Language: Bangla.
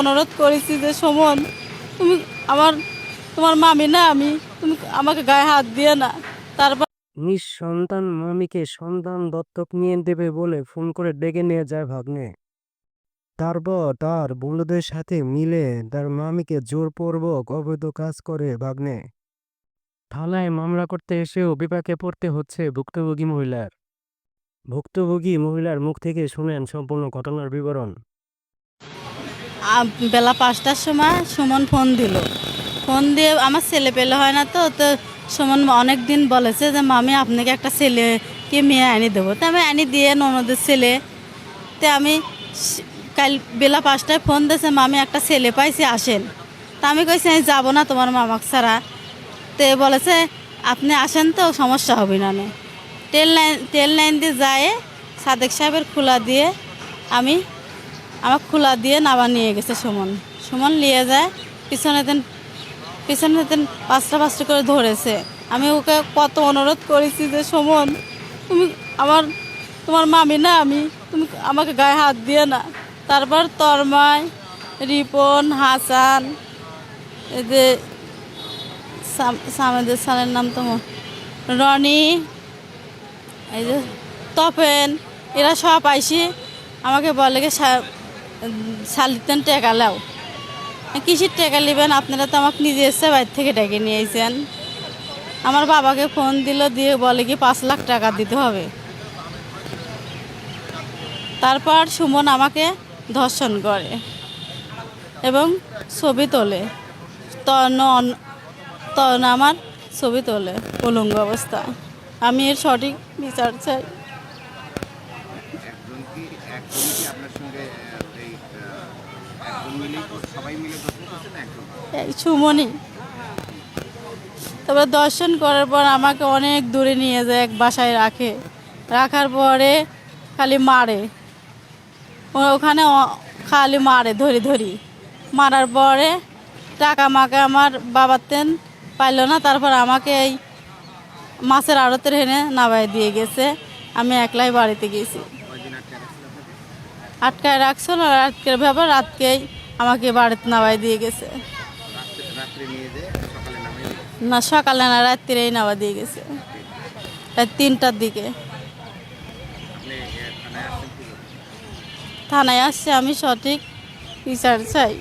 অনুরোধ করেছি যে, সুমন, তুমি আমার, তোমার মামি না, আমি, তুমি আমাকে গায়ে হাত দিয়ে না। তারপর নিঃসন্তান মামিকে সন্তান দত্তক নিয়ে দেবে বলে ফোন করে ডেকে নিয়ে যায় ভাগ্নে। তারপর তার বন্ধুদের সাথে মিলে তার মামিকে জোরপূর্বক অবৈধ কাজ করে ভাগ্নে। থানায় মামলা করতে এসেও বিপাকে পড়তে হচ্ছে ভুক্তভোগী মহিলার। ভুক্তভোগী মহিলার মুখ থেকে শুনেন সম্পূর্ণ ঘটনার বিবরণ। বেলা পাঁচটার সময় সুমন ফোন দিল। ফোন দিয়ে আমার ছেলে পেলে হয় না তো তো সুমন অনেক দিন বলেছে যে, মামি, আপনাকে একটা ছেলেকে মেয়ে আনি দেবো। তো আমি আনি দিয়ে ননদের ছেলে, তো আমি কাল বেলা পাঁচটায় ফোন দিয়েছে, মামি, একটা ছেলে পাইছি, আসেন। তা আমি কইছি, আমি যাব না তোমার মামাক ছাড়া। তো বলেছে, আপনি আসেন তো, সমস্যা হবে না। নে। টেল লাইন টেল লাইন দিয়ে যায় সাদেক সাহেবের খোলা দিয়ে আমি আমার খোলা দিয়ে নাবা নিয়ে গেছে সুমন। সুমন নিয়ে যায়, পিছনে দিন পিছনে দিন পাঁচটা পাঁচটা করে ধরেছে। আমি ওকে কত অনুরোধ করেছি যে, সুমন, তুমি আমার তোমার মামি না আমি, তুমি আমাকে গায়ে হাত দিয়ে না। তারপর তরমাই রিপন, হাসান, এই যে সাম- সামেদের সালের নাম তো রনি, এই যে তপেন, এরা সব আইসি আমাকে বলে কি শালিতেন টেকা লাও। কিসের টেকা নেবেন আপনারা তো আমাকে নিজে এসে বাইর থেকে ডেকে নিয়েছেন আমার বাবাকে ফোন দিল, দিয়ে বলে কি পাঁচ লাখ টাকা দিতে হবে। তারপর সুমন আমাকে ধর্ষণ করে এবং ছবি তোলে। তখন তখন আমার ছবি তোলে, উলঙ্গ অবস্থায় আমি এর সঠিক বিচার চাই। এই দর্শন সুমনি তারপর দর্শন করার পর আমাকে অনেক দূরে নিয়ে যায়, এক বাসায় রাখে। রাখার পরে খালি মারে। ওখানে খালি মারে ধরি ধরি। মারার পরে টাকা মাকে আমার বাবার তেন পাইলো না, তারপর আমাকে এই মাছের আড়তের হেনে নাবাই দিয়ে গেছে। আমি একলাই বাড়িতে গেছি। আটকায় রাখছো না আটকের ব্যাপার রাতকেই আমাকে বাড়িতে নামাই দিয়ে গেছে। না, সকালে না, রাত্রিরেই নামা দিয়ে গেছে। তিনটার দিকে। থানায় আসছে, আমি সঠিক বিচার চাই।